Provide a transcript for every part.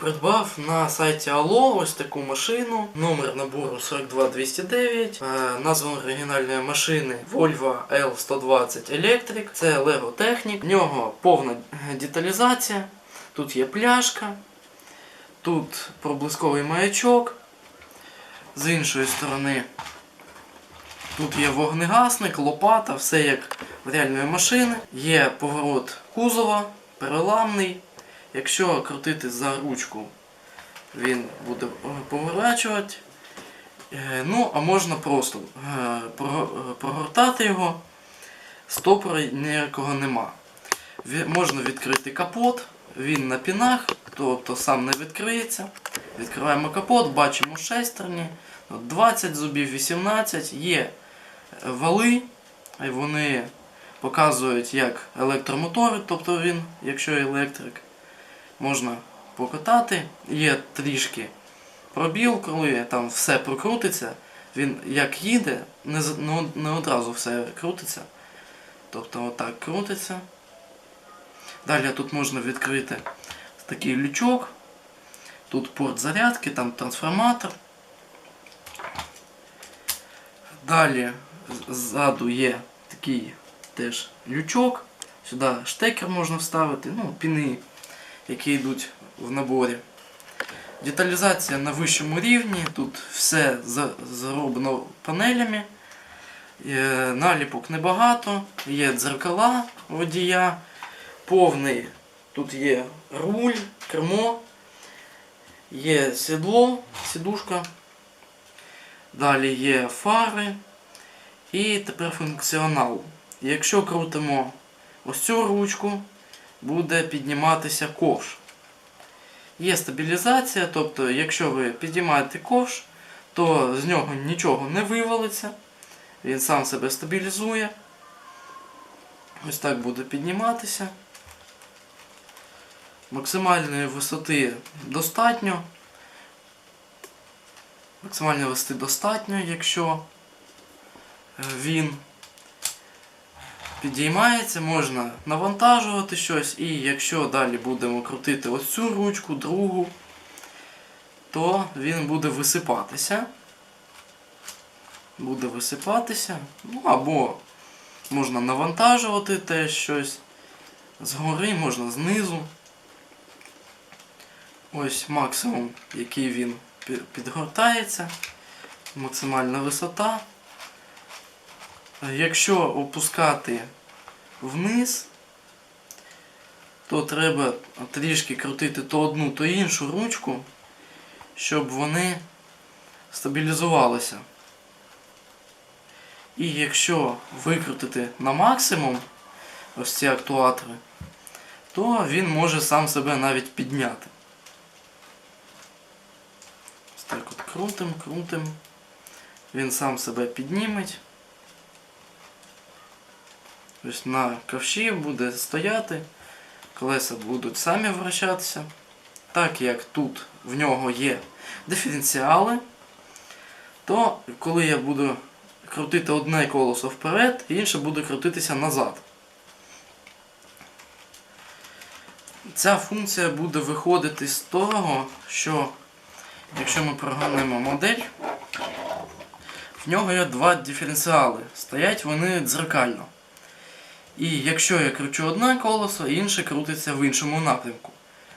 Придбав на сайті Allo ось таку машину, номер набору 42209, е, назва оригінальної машини Volvo L120 Electric, це Lego Technic, в нього повна деталізація, тут є пляшка, тут проблисковий маячок, з іншої сторони тут є вогнегасник, лопата, все як в реальної машини, є поворот кузова, переламний. Якщо крутити за ручку, він буде е, поворачувати. Е, Ну, а можна просто е, про- прогортати його, стопора ніякого нема. Можна відкрити капот, він на пінах, тобто сам не відкриється. Відкриваємо капот, бачимо шестерні, 20 зубів, 18, є вали, вони показують як електромотори, тобто він, якщо електрик можна покатати. Є трішки пробіл, коли там все прокрутиться, він як їде, не, ну, не одразу все крутиться. Тобто отак крутиться. Далі тут можна відкрити такий лючок. Тут порт зарядки, там трансформатор. Далі ззаду є такий теж лючок. Сюди штекер можна вставити, ну, піни які йдуть в наборі. Деталізація на вищому рівні, тут все зроблено панелями. Е, Наліпок небагато, є дзеркала водія, повний. Тут є руль, кермо, є сідло, сідушка. Далі є фари і тепер функціонал. Якщо крутимо ось цю ручку, буде підніматися ковш. Є стабілізація, тобто, якщо ви підіймаєте ковш, то з нього нічого не вивалиться, він сам себе стабілізує. Ось так буде підніматися. Максимальної висоти достатньо. Максимальної висоти достатньо, якщо е, він підіймається, можна навантажувати щось, і якщо далі будемо крутити ось цю ручку, другу, то він буде висипатися. Буде висипатися. Ну або можна навантажувати теж щось згори, можна знизу. Ось максимум, який він підгортається, максимальна висота. Якщо опускати вниз, то треба трішки крутити то одну, то іншу ручку, щоб вони стабілізувалися. І якщо викрутити на максимум ось ці актуатори, то він може сам себе навіть підняти. Ось так от крутим, крутим. Він сам себе підніметь. Ось на ковші буде стояти, колеса будуть самі вращатися. Так як тут в нього є диференціали, то коли я буду крутити одне колесо вперед, інше буде крутитися назад. Ця функція буде виходити з того, що якщо ми прогонимо модель, в нього є два диференціали. Стоять вони дзеркально. І якщо я кручу одне колесо, інше крутиться в іншому напрямку.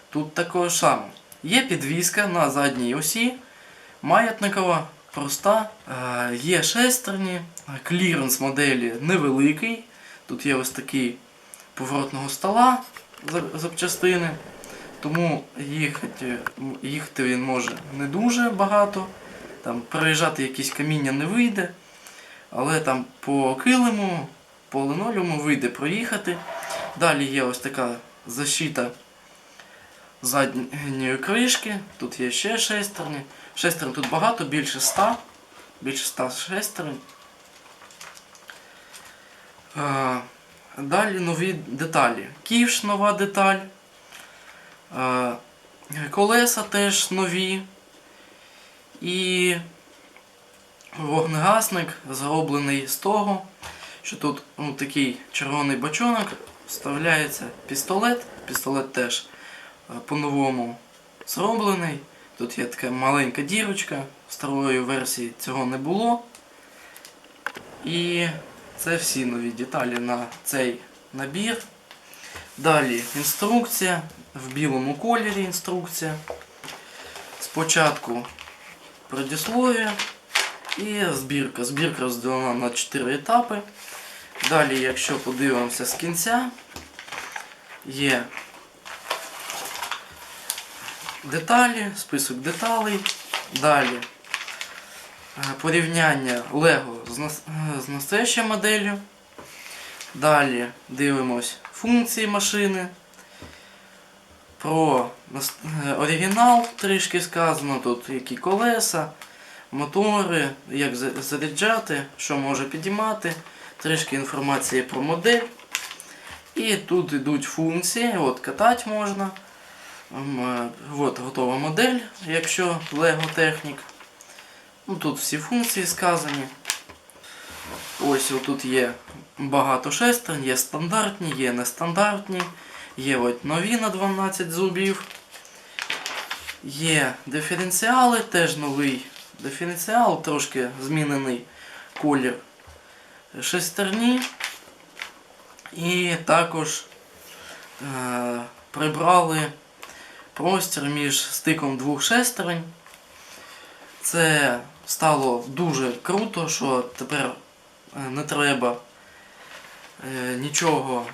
Тут також саме. Є підвіска на задній осі, маятникова, проста, Е, є шестерні, кліренс моделі невеликий. Тут є ось такий поворотного стола запчастини. Тому їхати, їхати він може не дуже багато. Там переїжджати якісь каміння не вийде. Але там по килиму, по линолеуму вийде проїхати. Далі є ось така защита задньої кришки. Тут є ще шестерні. Шестерень тут багато, більше 100. Більше 100 шестерень. Е, Далі нові деталі. Ківш нова деталь. Е, Колеса теж нові. І вогнегасник зроблений з того, що тут ну, такий червоний бачонок, вставляється пістолет. Пістолет теж е, по-новому зроблений. Тут є така маленька дірочка, старої версії цього не було. І це всі нові деталі на цей набір. Далі інструкція, в білому кольорі інструкція. Спочатку предіслов'я і збірка. Збірка розділена на 4 етапи. Далі, якщо подивимося з кінця, є деталі, список деталей. Далі е, порівняння нас- е, з настоящою моделлю. Далі дивимось функції машини. Про е, оригінал трішки сказано, тут які колеса, мотори, як заряджати, що може підіймати, трішки інформації про модель. І тут йдуть функції, от катати можна. Е, От готова модель, якщо Lego Technic. Ну, тут всі функції сказані. Ось тут є багато шестерень, є стандартні, є нестандартні, є от нові на 12 зубів. Є диференціали, теж новий диференціал, трошки змінений колір шестерні. І також е, прибрали простір між стиком двох шестерень. Це стало дуже круто, що тепер е, не треба е, нічого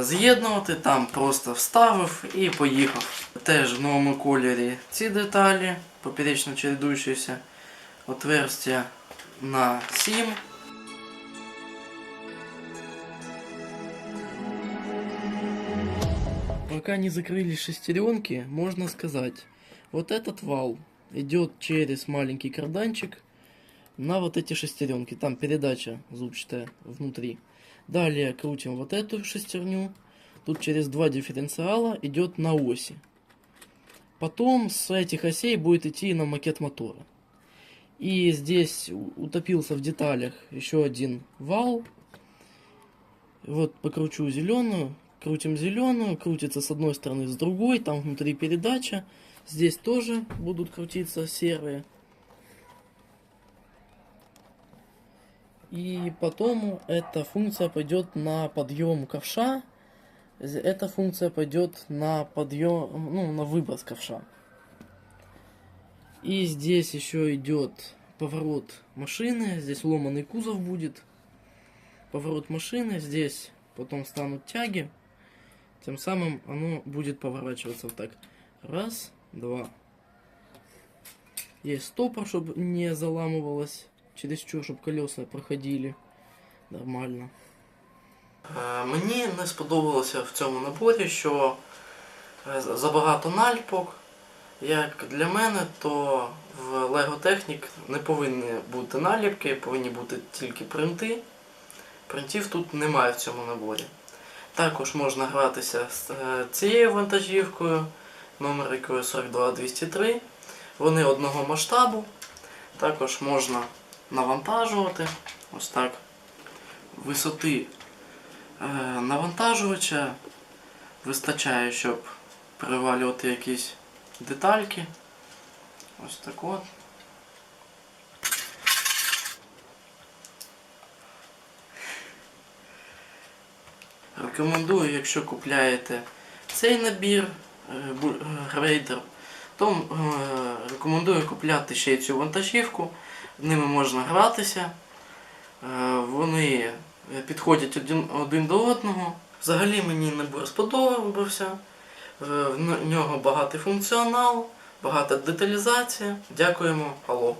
з'єднувати, там просто вставив і поїхав. Теж в новому кольорі ці деталі, поперечно чередуючіся отверстя на 7. Пока не закрылись шестеренки, можно сказать, вот этот вал идет через маленький карданчик на вот эти шестеренки. Там передача зубчатая внутри. Далее крутим вот эту шестерню. Тут через два дифференциала идет на оси. Потом с этих осей будет идти на макет мотора. И здесь утопился в деталях еще один вал. Вот покручу зеленую, крутим зеленую, крутится с одной стороны, с другой, там внутри передача. Здесь тоже будут крутиться серые. И потом эта функция пойдет на подъем ковша. Эта функция пойдет на подъем, ну, на выброс ковша. И здесь еще идет поворот машины. Здесь ломаный кузов будет. Поворот машины. Здесь потом станут тяги. Тем самым оно будет поворачиваться вот так. Раз, два. Есть стопор, чтобы не заламывалось чересчур, чтобы колеса проходили нормально. Е, Мені не сподобалося в цьому наборі, що е, за- забагато наліпок. Як для мене, то в Lego Technic не повинні бути наліпки, повинні бути тільки принти. Принтів тут немає в цьому наборі. Також можна гратися з е, цією вантажівкою, номер якої 42203. Вони одного масштабу. Також можна навантажувати. Ось так. Висоти е, навантажувача вистачає, щоб перевалювати якісь детальки. Ось так от. Рекомендую, якщо купляєте цей набір е, е, грейдер, то е, рекомендую купляти ще й цю вантажівку. Ними можна гратися. Вони підходять один до одного. Взагалі мені набір сподобався. Е, В нього багатий функціонал, багата деталізація. Дякуємо, алло.